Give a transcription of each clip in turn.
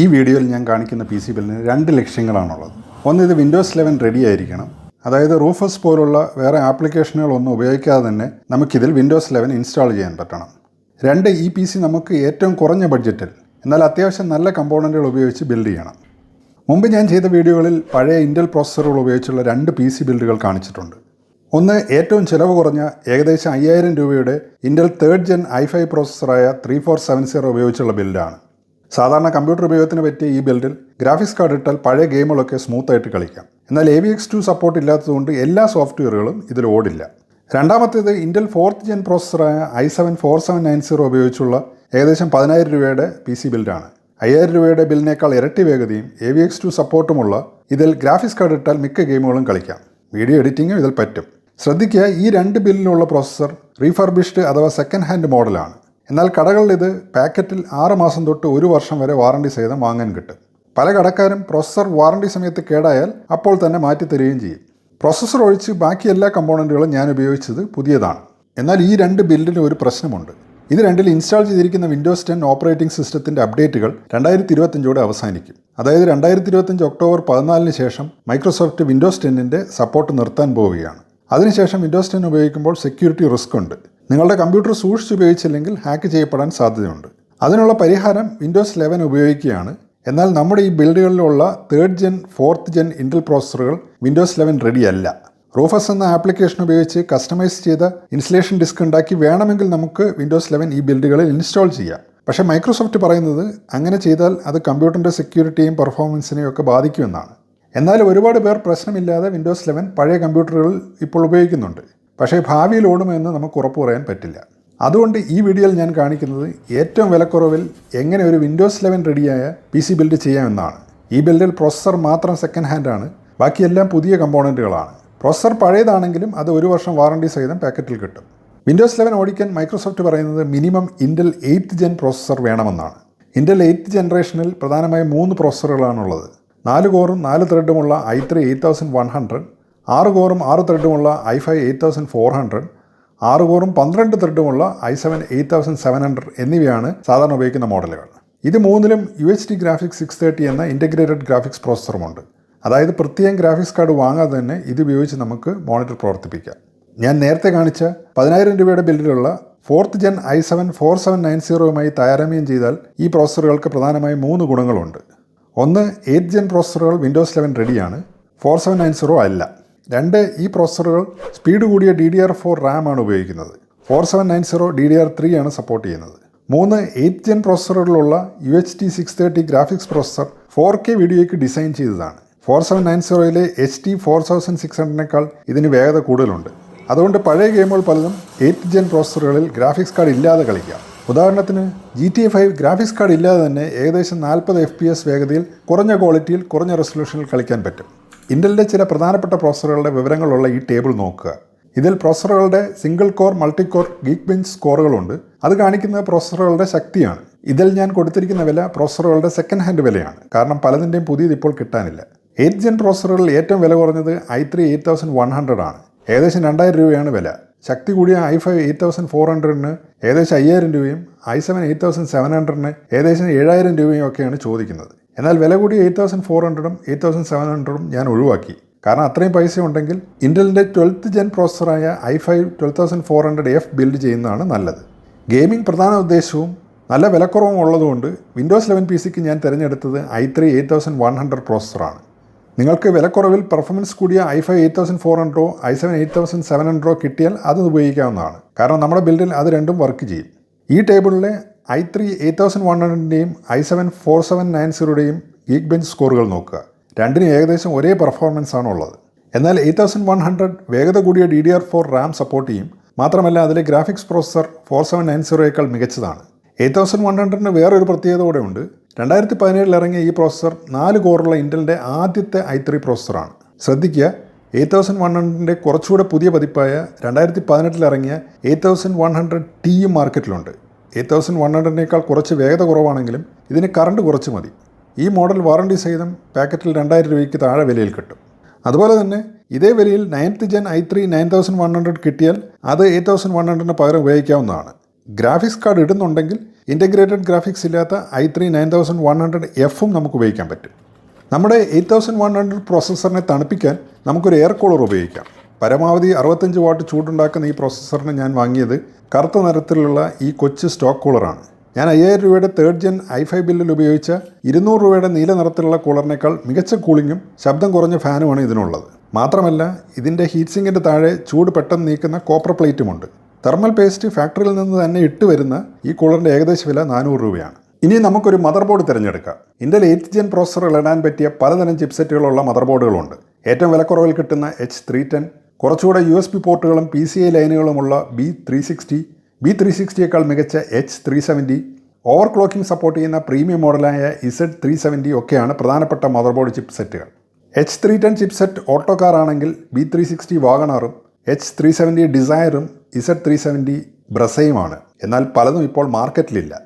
ഈ വീഡിയോയിൽ ഞാൻ കാണിക്കുന്ന പി സി ബില്ലിന് രണ്ട് ലക്ഷ്യങ്ങളാണുള്ളത്. ഒന്ന് ഇത് വിൻഡോസ് ലെവൻ റെഡി ആയിരിക്കണം. അതായത് റൂഫസ് പോലുള്ള വേറെ ആപ്ലിക്കേഷനുകളൊന്നും ഉപയോഗിക്കാതെ തന്നെ നമുക്കിതിൽ വിൻഡോസ് ലെവൻ ഇൻസ്റ്റാൾ ചെയ്യാൻ പറ്റണം. രണ്ട് ഈ പി സി നമുക്ക് ഏറ്റവും കുറഞ്ഞ ബഡ്ജറ്റിൽ എന്നാൽ അത്യാവശ്യം നല്ല കമ്പോണന്റുകൾ ഉപയോഗിച്ച് ബിൽഡ് ചെയ്യണം. മുമ്പ് ഞാൻ ചെയ്ത വീഡിയോകളിൽ പഴയ ഇന്റൽ പ്രോസസ്സറുകൾ ഉപയോഗിച്ചുള്ള രണ്ട് പി സി ബിൽഡുകൾ കാണിച്ചിട്ടുണ്ട്. ഒന്ന് ഏറ്റവും ചിലവ് കുറഞ്ഞ ഏകദേശം അയ്യായിരം രൂപയുടെ Intel third gen i five പ്രോസസ്സറായ three four seven zero ഉപയോഗിച്ചുള്ള ബിൽഡാണ് സാധാരണ കമ്പ്യൂട്ടർ ഉപയോഗത്തിന് പറ്റിയ ഈ ബിൽഡിൽ ഗ്രാഫിക്സ് കാർഡ് ഇട്ടാൽ പഴയ ഗെയിമുകളൊക്കെ സ്മൂത്ത് ആയിട്ട് കളിക്കാം. എന്നാൽ A V X two support ഇല്ലാത്തതുകൊണ്ട് എല്ലാ സോഫ്റ്റ്വെയറുകളും ഇതിൽ ഓടില്ല. രണ്ടാമത്തേത് Intel fourth gen പ്രോസസ്സറായ i seven four seven nine zero ഉപയോഗിച്ചുള്ള ഏകദേശം പതിനായിരം രൂപയുടെ പി സി ബിൽഡാണ്. അയ്യായിരം രൂപയുടെ ബില്ലിനേക്കാൾ ഇരട്ടി വേഗതയും എ വി എക്സ് ടു സപ്പോർട്ടുമുള്ള ഇതിൽ ഗ്രാഫിക്സ് കാർഡ് ഇട്ടാൽ മിക്ക ഗെയിമുകളും കളിക്കാം. വീഡിയോ എഡിറ്റിംഗും ഇതിൽ പറ്റും. ശ്രദ്ധിക്കുക ഈ രണ്ട് ബില്ലിലുള്ള പ്രോസസ്സർ റീഫർബിഷ്ഡ് അഥവാ സെക്കൻഡ് ഹാൻഡ് മോഡലാണ് എന്നാൽ കടകളിൽ ഇത് പാക്കറ്റിൽ ആറ് മാസം തൊട്ട് ഒരു വർഷം വരെ വാറണ്ടി സഹിതം വാങ്ങാൻ കിട്ടും. പല കടക്കാരും പ്രോസസ്സർ വാറണ്ടി സമയത്ത് കേടായാൽ അപ്പോൾ തന്നെ മാറ്റി തരികയും ചെയ്യും. പ്രോസസ്സർ ഒഴിച്ച് ബാക്കി എല്ലാ കമ്പോണന്റുകളും ഞാൻ ഉപയോഗിച്ചത് പുതിയതാണ്. എന്നാൽ ഈ രണ്ട് ബില്ലിന് ഒരു പ്രശ്നമുണ്ട്. ഇത് രണ്ടിൽ ഇൻസ്റ്റാൾ ചെയ്തിരിക്കുന്ന വിൻഡോസ് ടെൻ ഓപ്പറേറ്റിംഗ് സിസ്റ്റത്തിന്റെ അപ്ഡേറ്റുകൾ രണ്ടായിരത്തി ഇരുപത്തഞ്ചോടെ അവസാനിക്കും. അതായത് രണ്ടായിരത്തി ഇരുപത്തഞ്ച് ഒക്ടോബർ പതിനാലിന് ശേഷം മൈക്രോസോഫ്റ്റ് വിൻഡോസ് ടെന്നിന്റെ സപ്പോർട്ട് നിർത്താൻ പോവുകയാണ്. അതിനുശേഷം വിൻഡോസ് ടെൻ ഉപയോഗിക്കുമ്പോൾ സെക്യൂരിറ്റി റിസ്ക് ഉണ്ട്. നിങ്ങളുടെ കമ്പ്യൂട്ടർ സൂക്ഷിച്ച് ഉപയോഗിച്ചില്ലെങ്കിൽ ഹാക്ക് ചെയ്യപ്പെടാൻ സാധ്യതയുണ്ട്. അതിനുള്ള പരിഹാരം വിൻഡോസ് ലെവൻ ഉപയോഗിക്കുകയാണ്. എന്നാൽ നമ്മുടെ ഈ ബിൽഡുകളിലുള്ള third gen fourth gen Intel പ്രോസസ്സറുകൾ Windows eleven റെഡിയല്ല റൂഫസ് എന്ന ആപ്ലിക്കേഷൻ ഉപയോഗിച്ച് കസ്റ്റമൈസ് ചെയ്ത ഇൻസ്റ്റലേഷൻ ഡിസ്ക് ഉണ്ടാക്കി വേണമെങ്കിൽ നമുക്ക് വിൻഡോസ് ലെവൻ ഈ ബിൽഡുകളിൽ ഇൻസ്റ്റാൾ ചെയ്യാം. പക്ഷേ മൈക്രോസോഫ്റ്റ് പറയുന്നത് അങ്ങനെ ചെയ്താൽ അത് കമ്പ്യൂട്ടറിന്റെ സെക്യൂരിറ്റിയും പെർഫോമൻസിനെയും ഒക്കെ ബാധിക്കുമെന്നാണ്. എന്നാൽ ഒരുപാട് പേർ പ്രശ്നമില്ലാതെ വിൻഡോസ് ലെവൻ പഴയ കമ്പ്യൂട്ടറുകളിൽ ഇപ്പോൾ ഉപയോഗിക്കുന്നുണ്ട്. പക്ഷേ ഭാവിയിൽ ഓടുമെന്ന് നമുക്ക് ഉറപ്പ് പറയാൻ പറ്റില്ല. അതുകൊണ്ട് ഈ വീഡിയോയിൽ ഞാൻ കാണിക്കുന്നത് ഏറ്റവും വിലക്കുറവിൽ എങ്ങനെ ഒരു വിൻഡോസ് ലെവൻ റെഡിയായ പി സി ബിൽഡ് ചെയ്യാമെന്നാണ്. ഈ ബിൽഡിൽ പ്രോസസ്സർ മാത്രം സെക്കൻഡ് ഹാൻഡാണ് ബാക്കിയെല്ലാം പുതിയ കമ്പോണന്റുകളാണ് പ്രോസസ്സർ പഴയതാണെങ്കിലും അത് ഒരു വർഷം വാറണ്ടി സഹിതം പാക്കറ്റിൽ കിട്ടും. വിൻഡോസ് ലെവൻ ഓടിക്കാൻ മൈക്രോസോഫ്റ്റ് പറയുന്നത് minimum Intel eighth gen processor വേണമെന്നാണ്. ഇൻഡൽ എയ്ത്ത് ജനറേഷനിൽ പ്രധാനമായും മൂന്ന് പ്രോസസ്സറുകളാണുള്ളത് നാല് കോറും നാല് ത്രെഡുമുള്ള I three eight thousand one hundred ആറ് കോറും ആറ് ത്രെഡുമുള്ള I five eight thousand four hundred ആറ് കോറും പന്ത്രണ്ട് ത്രെഡുമുള്ള I seven eight thousand seven hundred എന്നിവയാണ് സാധാരണ ഉപയോഗിക്കുന്ന മോഡലുകൾ. ഇത് മൂന്നിലും U H D graphics six thirty എന്ന ഇന്റഗ്രേറ്റഡ് ഗ്രാഫിക്സ് പ്രോസസ്സറുമുണ്ട് അതായത് പ്രത്യേകം ഗ്രാഫിക്സ് കാർഡ് വാങ്ങാതെ തന്നെ ഇത് ഉപയോഗിച്ച് നമുക്ക് മോണിറ്റർ പ്രവർത്തിപ്പിക്കാം. ഞാൻ നേരത്തെ കാണിച്ച പതിനായിരം രൂപയുടെ ബില്ലിലുള്ള fourth gen I seven four seven nine സീറോയുമായി താരതമ്യം ചെയ്താൽ ഈ പ്രോസസ്സറുകൾക്ക് പ്രധാനമായും മൂന്ന് ഗുണങ്ങളുണ്ട്. ഒന്ന് എയ്റ്റ് ജെൻ പ്രോസസ്സറുകൾ വിൻഡോസ് ലെവൻ റെഡിയാണ് ഫോർ സെവൻ നയൻ സീറോ അല്ല. രണ്ട് ഈ പ്രോസസ്സറുകൾ സ്പീഡ് കൂടിയ D D R four RAM ആണ് ഉപയോഗിക്കുന്നത്. Four seven nine zero D D R three ആണ് സപ്പോർട്ട് ചെയ്യുന്നത്. മൂന്ന് eight gen പ്രോസസ്സറുകളിലുള്ള U H T six thirty graphics processor four K വീഡിയോയ്ക്ക് ഡിസൈൻ ചെയ്തതാണ്. Four seven nine സീറോയിലെ H T four thousand six ഹൺഡ്രഡിനേക്കാൾ ഇതിന് വേഗത കൂടുതലുണ്ട്. അതുകൊണ്ട് പഴയ ഗെയിമുകൾ പലതും എയ്റ്റ് ജെൻ പ്രോസസ്സറുകളിൽ ഗ്രാഫിക്സ് കാർഡ് ഇല്ലാതെ കളിക്കാം. ഉദാഹരണത്തിന് G T five graphics card ഇല്ലാതെ തന്നെ ഏകദേശം നാൽപ്പത് എഫ് പി എസ് വേഗതയിൽ കുറഞ്ഞ ക്വാളിറ്റിയിൽ കുറഞ്ഞ റെസൊല്യൂഷനിൽ കളിക്കാൻ പറ്റും. ഇന്റലിന്റെ ചില പ്രധാനപ്പെട്ട പ്രോസസ്സറുകളുടെ വിവരങ്ങളുള്ള ഈ ടേബിൾ നോക്കുക. ഇതിൽ പ്രോസസ്സറുകളുടെ single core multi core Geekbench സ്കോറുകളുണ്ട്. അത് കാണിക്കുന്നത് പ്രോസസ്സറുകളുടെ ശക്തിയാണ്. ഇതിൽ ഞാൻ കൊടുത്തിരിക്കുന്ന വില പ്രോസസ്സറുകളുടെ സെക്കൻഡ് ഹാൻഡ് വിലയാണ്. കാരണം പലതിന്റെയും പുതിയത് ഇപ്പോൾ കിട്ടാനില്ല. എയ്റ്റ് ജെൻ പ്രോസസ്സറുകളിൽ ഏറ്റവും വില കുറഞ്ഞത് I three eight thousand one hundred ആണ്. ഏകദേശം രണ്ടായിരം രൂപയാണ് വില. ശക്തി കൂടിയ I five eight thousand four ഹൺഡ്രഡിന് ഏകദേശം അയ്യായിരം രൂപയും I seven eight thousand seven ഹൺഡ്രഡിന് ഏകദേശം ഏഴായിരം രൂപയും ഒക്കെയാണ് ചോദിക്കുന്നത്. എന്നാൽ വില കൂടിയ എയ്റ്റ് തൗസൻഡ് ഫോർ ഹൺഡ്രഡും എയ്റ്റ് തൗസൻഡ് സെവൻ ഹൺഡ്രഡും ഞാൻ ഒഴിവാക്കി. കാരണം അത്രയും പൈസ ഉണ്ടെങ്കിൽ ഇന്റലിന്റെ twelfth gen പ്രോസസ്സറായ I five twelve thousand four hundred F build ചെയ്യുന്നതാണ് നല്ലത്. ഗെയിമിംഗ് പ്രധാന ഉദ്ദേശവും നല്ല വിലക്കുറവും ഉള്ളതുകൊണ്ട് വിൻഡോസ് ലെവൻ പി സിക്ക് ഞാൻ തിരഞ്ഞെടുത്തത് I three eight thousand one hundred പ്രോസസ്സറാണ് നിങ്ങൾക്ക് വിലക്കുറവിൽ പെർഫോമൻസ് കൂടിയ I five eight thousand four ഹൺഡ്രഡോ I seven eight thousand seven ഹൺഡ്രഡോ കിട്ടിയാൽ അത് ഉപയോഗിക്കാവുന്നതാണ്. കാരണം നമ്മുടെ ബിൽഡിൽ അത് രണ്ടും വർക്ക് ചെയ്യും. ഈ ടേബിളിലെ I three eight thousand one ഹൺഡ്രഡിന്റെയും I seven four seven nine സീറോയുടെയും Geekbench സ്കോറുകൾ നോക്കുക. രണ്ടിനും ഏകദേശം ഒരേ പെർഫോമൻസ് ആണ് ഉള്ളത്. എന്നാൽ എയ്റ്റ് തൗസൻഡ് വൺ ഹൺഡ്രഡ് വേഗത കൂടിയ D D R four RAM support ചെയ്യും. മാത്രമല്ല അതിലെ graphics processor four seven nine സീറോയേക്കാൾ മികച്ചതാണ്. എയ്റ്റ് തൗസൻഡ് വൺ ഹൺഡ്രഡിന് വേറൊരു പ്രത്യേകത കൂടെ ഉണ്ട്. രണ്ടായിരത്തി പതിനേഴിൽ ഇറങ്ങിയ ഈ പ്രോസസ്സർ നാല് കോറുള്ള ഇന്റലിന്റെ ആദ്യത്തെ ഐ ത്രീ പ്രോസസ്സറാണ് ശ്രദ്ധിക്കുക എയ്റ്റ് തൗസൻഡ് വൺ ഹൺഡ്രഡിന്റെ കുറച്ചുകൂടെ പുതിയ പതിപ്പായ രണ്ടായിരത്തി പതിനെട്ടിൽ ഇറങ്ങിയ എയ്റ്റ് തൗസൻഡ് വൺ ഹൺഡ്രഡ് ടിയും മാർക്കറ്റിലുണ്ട് എയ്റ്റ് തൗസൻഡ് വൺ ഹൺഡ്രഡിനേക്കാൾ കുറച്ച് വേഗത കുറവാണെങ്കിലും ഇതിന് കറണ്ട് കുറച്ച് മതി. ഈ മോഡൽ വാറണ്ടി സഹിതം പാക്കറ്റിൽ രണ്ടായിരം രൂപയ്ക്ക് താഴെ വിലയിൽ കിട്ടും. അതുപോലെ തന്നെ ഇതേ വിലയിൽ ninth gen I three nine thousand one hundred കിട്ടിയാൽ അത് എയ്റ്റ് തൗസൻഡ് വൺ ഹൺഡ്രഡിന് പകരം ഉപയോഗിക്കാവുന്നതാണ്. ഗ്രാഫിക്സ് കാർഡ് ഇടുന്നുണ്ടെങ്കിൽ ഇന്റഗ്രേറ്റഡ് ഗ്രാഫിക്സ് ഇല്ലാത്ത I three nine thousand one hundred എഫും നമുക്ക് ഉപയോഗിക്കാൻ പറ്റും. നമ്മുടെ എയ്റ്റ് തൗസൻഡ് വൺ ഹൺഡ്രഡ് പ്രോസസ്സറിനെ തണുപ്പിക്കാൻ നമുക്കൊരു എയർ കൂളർ ഉപയോഗിക്കാം. പരമാവധി അറുപത്തഞ്ച് വാട്ട് ചൂടുണ്ടാക്കുന്ന ഈ പ്രോസസ്സറിന് ഞാൻ വാങ്ങിയത് കറുത്ത നിറത്തിലുള്ള ഈ കൊച്ചു സ്റ്റോക്ക് കൂളറാണ് ഞാൻ അയ്യായിരം രൂപയുടെ തേർഡ് ജെൻ ഐ ഫൈവ് ബില്ലിൽ ഉപയോഗിച്ച ഇരുന്നൂറ് രൂപയുടെ നീല നിറത്തിലുള്ള കൂളറിനേക്കാൾ മികച്ച കൂളിങ്ങും ശബ്ദം കുറഞ്ഞ ഫാനുമാണ് ഇതിനുള്ളത്. മാത്രമല്ല ഇതിന്റെ ഹീറ്റ് സിങ്കിന്റെ താഴെ ചൂട് പെട്ടെന്ന് നീക്കുന്ന കോപ്പർ പ്ലേറ്റുമുണ്ട് തെർമൽ പേസ്റ്റ് ഫാക്ടറിയിൽ നിന്ന് തന്നെ ഇട്ട് വരുന്ന ഈ കൂളറിന്റെ ഏകദേശ വില നാനൂറ് രൂപയാണ്. ഇനി നമുക്കൊരു മദർ ബോർഡ് തിരഞ്ഞെടുക്കാം ഇന്റെ എയ്റ്റ് ജെൻ പ്രോസസ്സറുകൾ ഇടാൻ പറ്റിയ പലതരം ചിപ്സെറ്റുകളുള്ള മദർ ബോർഡുകളുണ്ട് ഏറ്റവും വിലക്കുറവിൽ കിട്ടുന്ന എച്ച് ത്രീ ടെൻ കുറച്ചുകൂടെ യു എസ് പി പോർട്ടുകളും P C I ലൈനുകളുമുള്ള B three sixty B three സിക്സ്റ്റിയേക്കാൾ മികച്ച H three seventy overclocking support ചെയ്യുന്ന പ്രീമിയം മോഡലായ ഇസഡ് ത്രീ സെവന്റി ഒക്കെയാണ് പ്രധാനപ്പെട്ട motherboard ചിപ്സെറ്റുകൾ H three ten chipset auto car ആണെങ്കിൽ B three sixty വാഗണാറും H three seventy ഡിസയറും Z three seventy ബ്രസയുമാണ്. എന്നാൽ പലതും ഇപ്പോൾ മാർക്കറ്റിലില്ല.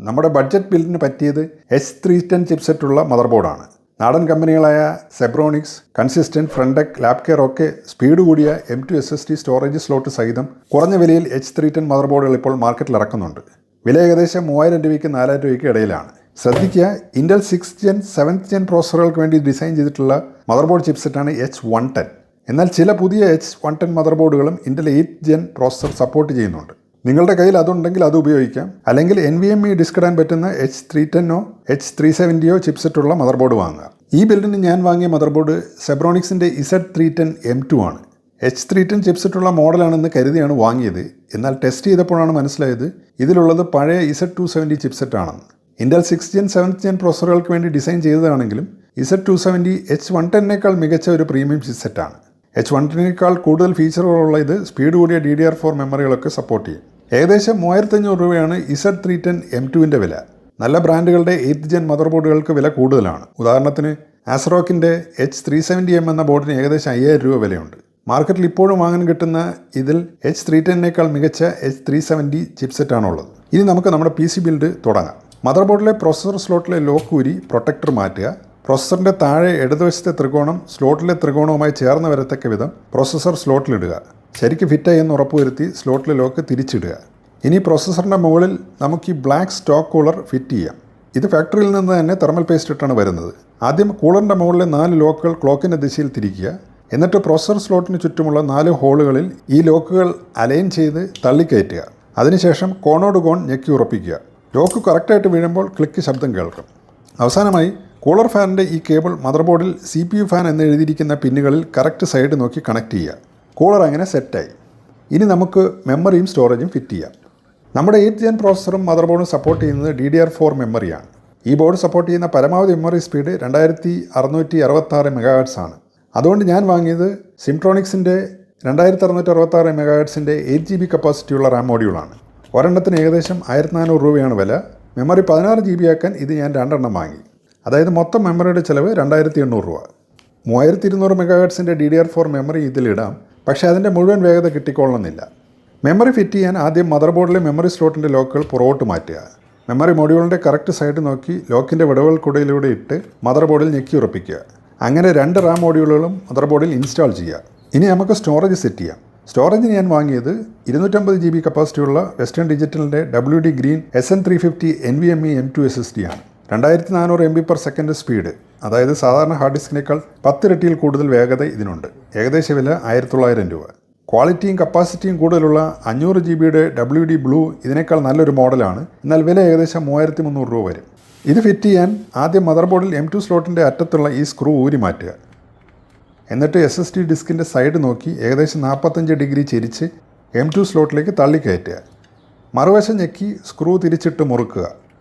നമ്മുടെ ബഡ്ജറ്റ് ബില്ലിന് പറ്റിയത് എച്ച് ത്രീ ടെൻ ചിപ്സെറ്റുള്ള മദർ ബോർഡാണ് നാടൻ കമ്പനികളായ Zebronics consistent Frontech lab care ഒക്കെ സ്പീഡ് കൂടിയ M two S S D storage slot സഹിതം കുറഞ്ഞ വിലയിൽ എച്ച് ത്രീ ടെൻ മദർ ബോർഡുകൾ ഇപ്പോൾ മാർക്കറ്റിൽ ഇറക്കുന്നുണ്ട്. വില ഏകദേശം മൂവായിരം രൂപയ്ക്ക് നാലായിരം രൂപയ്ക്ക് ഇടയിലാണ്. ശ്രദ്ധിക്കുക Intel six gen seventh gen പ്രോസറുകൾക്ക് വേണ്ടി ഡിസൈൻ ചെയ്തിട്ടുള്ള മദർ ബോർഡ് ചിപ്സെറ്റാണ് എച്ച് വൺ ടെൻ എന്നാൽ ചില പുതിയ എച്ച് വൺ ടെൻ മദർ ബോർഡുകളും Intel eight gen processor support ചെയ്യുന്നുണ്ട്. നിങ്ങളുടെ കയ്യിൽ അതുണ്ടെങ്കിൽ അത് ഉപയോഗിക്കാം. അല്ലെങ്കിൽ N V M E disk ഇടാൻ പറ്റുന്ന എച്ച് ത്രീ ടെന്നോ എച്ച് ത്രീ സെവന്റിയോ ചിപ്സെറ്റുള്ള മദർ ബോർഡ് വാങ്ങുക. ഈ ബിൽഡിന് ഞാൻ വാങ്ങിയ mother board സെബ്രോണിക്സിന്റെ Z three ten M two ആണ്. എച്ച് ത്രീ ടെൻ ചിപ്സെറ്റുള്ള മോഡലാണെന്ന് കരുതിയാണ് വാങ്ങിയത്. എന്നാൽ ടെസ്റ്റ് ചെയ്തപ്പോഴാണ് മനസ്സിലായത് ഇതിലുള്ളത് പഴയ ഇസഡ് ടു സെവന്റി ചിപ്സെറ്റ് ആണെന്ന് Intel six gen seventh gen പ്രോസറുകൾക്ക് വേണ്ടി design ചെയ്തതാണെങ്കിലും Z two seventy H one ടെന്നേക്കാൾ മികച്ച ഒരു പ്രീമിയം ചിപ്സെറ്റാണ്. എച്ച് വൺ ടെന്നേക്കാൾ കൂടുതൽ ഫീച്ചറുകളുള്ള ഇത് സ്പീഡ് കൂടിയ ഡി ഡി ആർ ഫോർ മെമ്മറികളൊക്കെ സപ്പോർട്ട് ചെയ്യും. ഏകദേശം മൂവായിരത്തഞ്ഞൂറ് രൂപയാണ് ഇസഡ് ത്രീ ടെൻ എം ടുവിന്റെ വില. നല്ല ബ്രാൻഡുകളുടെ എയ്ത്ത് ജെൻ മദർ ബോർഡുകൾക്ക് വില കൂടുതലാണ്. ഉദാഹരണത്തിന് ആസ്റോക്കിന്റെ എച്ച് ത്രീ സെവന്റി എം എന്ന ബോർഡിന് ഏകദേശം അയ്യായിരം രൂപ വിലയുണ്ട്. മാർക്കറ്റിൽ ഇപ്പോഴും വാങ്ങാൻ കിട്ടുന്ന ഇതിൽ എച്ച് ത്രീ ടെന്നേക്കാൾ മികച്ച എച്ച് ത്രീ സെവന്റി ചിപ്സെറ്റാണുള്ളത് ഇനി നമുക്ക് നമ്മുടെ പി സി ബിൽഡ് തുടങ്ങാം. മദർ ബോർഡിലെ പ്രോസസർ സ്ലോട്ടിലെ ലോക്ക് ഊരി പ്രൊട്ടക്ടർ മാറ്റുക. പ്രോസസ്സറിന്റെ താഴെ ഇടതുവശത്തെ ത്രികോണം സ്ലോട്ടിലെ ത്രികോണവുമായി ചേർന്ന് വരത്തക്ക വിധം പ്രോസസ്സർ സ്ലോട്ടിലിടുക. ശരിക്ക് ഫിറ്റായി എന്ന് ഉറപ്പുവരുത്തി സ്ലോട്ടിലെ ലോക്ക് തിരിച്ചിടുക. ഇനി പ്രോസസ്സറിന്റെ മുകളിൽ നമുക്ക് ഈ ബ്ലാക്ക് സ്റ്റോക്ക് കൂളർ ഫിറ്റ് ചെയ്യാം. ഇത് ഫാക്ടറിയിൽ നിന്ന് തന്നെ തെർമൽ പേസ്റ്റ് ഇട്ടാണ് വരുന്നത്. ആദ്യം കൂളറിന്റെ മുകളിലെ നാല് ലോക്കുകൾ ക്ലോക്കിന്റെ ദിശയിൽ തിരിക്കുക. എന്നിട്ട് പ്രോസസ്സർ സ്ലോട്ടിന് ചുറ്റുമുള്ള നാല് ഹോളുകളിൽ ഈ ലോക്കുകൾ അലൈൻ ചെയ്ത് തള്ളിക്കയറ്റുക. അതിനുശേഷം കോണോട് കോൺ ഞെക്കി ഉറപ്പിക്കുക. ലോക്ക് കറക്റ്റായിട്ട് വീഴുമ്പോൾ ക്ലിക്ക് ശബ്ദം കേൾക്കും. അവസാനമായി കൂളർ ഫാനിന്റെ ഈ കേബിൾ മദർ ബോർഡിൽ സി പി യു ഫാൻ എന്ന് എഴുതിയിരിക്കുന്ന പിന്നുകളിൽ കറക്റ്റ് സൈഡ് നോക്കി കണക്ട് ചെയ്യുക. കൂളർ അങ്ങനെ സെറ്റായി. ഇനി നമുക്ക് മെമ്മറിയും സ്റ്റോറേജും ഫിറ്റ് ചെയ്യാം. നമ്മുടെ എയ്റ്റ് ജെൻ പ്രോസസറും മദർ ബോർഡും സപ്പോർട്ട് ചെയ്യുന്നത് ഡി ഡി ആർ ഫോർ മെമ്മറിയാണ് ഈ ബോർഡ് സപ്പോർട്ട് ചെയ്യുന്ന പരമാവധി മെമ്മറി സ്പീഡ് രണ്ടായിരത്തി അറുന്നൂറ്റി അറുപത്താറ് മെഗാഹെർട്സ് ആണ്. അതുകൊണ്ട് ഞാൻ വാങ്ങിയത് സിംട്രോണിക്സിന്റെ രണ്ടായിരത്തി അറുന്നൂറ്റി അറുപത്താറ് മെഗാഹെർട്സിന്റെ എയ്റ്റ് ജി ബി കപ്പാസിറ്റിയുള്ള റാം മോഡ്യൂളാണ് ഒരെണ്ണത്തിന് ഏകദേശം ആയിരത്തി നാനൂറ് രൂപയാണ് വില. മെമ്മറി പതിനാറ് ജി ബി ആക്കാൻ ഇത് ഞാൻ രണ്ടെണ്ണം വാങ്ങി. അതായത് മൊത്തം മെമ്മറിയുടെ ചിലവ് രണ്ടായിരത്തി എണ്ണൂറ് രൂപ. മൂവായിരത്തി ഇരുന്നൂറ് മെഗാഹെഡ്സിന്റെ D D R four memory ഇതിലിടാം പക്ഷേ അതിന്റെ മുഴുവൻ വേഗത കിട്ടിക്കൊള്ളണമെന്നില്ല. മെമ്മറി ഫിറ്റ് ചെയ്യാൻ ആദ്യം മദർ ബോർഡിലെ മെമ്മറി സ്ലോട്ടിന്റെ ലോക്കുകൾ പുറകോട്ട് മാറ്റുക. മെമ്മറി മൊഡ്യൂളിന്റെ കറക്റ്റ് സൈഡ് നോക്കി ലോക്കിന്റെ വിടവുകൾക്കിടയിലൂടെ ഇട്ട് മദർ ബോർഡിൽ ഞെക്കി ഉറപ്പിക്കുക. അങ്ങനെ രണ്ട് റാം മോഡ്യൂളുകളും മദർ ബോർഡിൽ ഇൻസ്റ്റാൾ ചെയ്യുക. ഇനി നമുക്ക് സ്റ്റോറേജ് സെറ്റ് ചെയ്യാം. സ്റ്റോറേജിന് ഞാൻ വാങ്ങിയത് ഇരുന്നൂറ്റമ്പത് ജി ബി കപ്പാസിറ്റിയുള്ള Western ഡിജിറ്റലിന്റെ W D green S N three fifty N V M E M two S S D ആണ്. രണ്ടായിരത്തി നാനൂറ് M B per second speed അതായത് സാധാരണ ഹാർഡ് ഡിസ്കിനേക്കാൾ പത്തിരട്ടിയിൽ കൂടുതൽ വേഗത ഇതിനുണ്ട്. ഏകദേശ വില ആയിരത്തി തൊള്ളായിരം രൂപ. ക്വാളിറ്റിയും കപ്പാസിറ്റിയും കൂടുതലുള്ള അഞ്ഞൂറ് ജി ബിയുടെ ഡബ്ല്യു ഡി ബ്ലൂ ഇതിനേക്കാൾ നല്ലൊരു മോഡലാണ്. എന്നാൽ വില ഏകദേശം മൂവായിരത്തി മുന്നൂറ് രൂപ വരും. ഇത് ഫിറ്റ് ചെയ്യാൻ ആദ്യം മദർ ബോർഡിൽ എം ടു സ്ലോട്ടിന്റെ അറ്റത്തുള്ള ഈ സ്ക്രൂ ഊരി മാറ്റുക. എന്നിട്ട് എസ് എസ് ടി ഡിസ്കിന്റെ സൈഡ് നോക്കി ഏകദേശം നാൽപ്പത്തഞ്ച് ഡിഗ്രി ചെരിച്ച് എം ടു സ്ലോട്ടിലേക്ക് തള്ളിക്കയറ്റുക. മറുവശം ഞെക്കി സ്ക്രൂ തിരിച്ചിട്ട് മുറുക്കുക.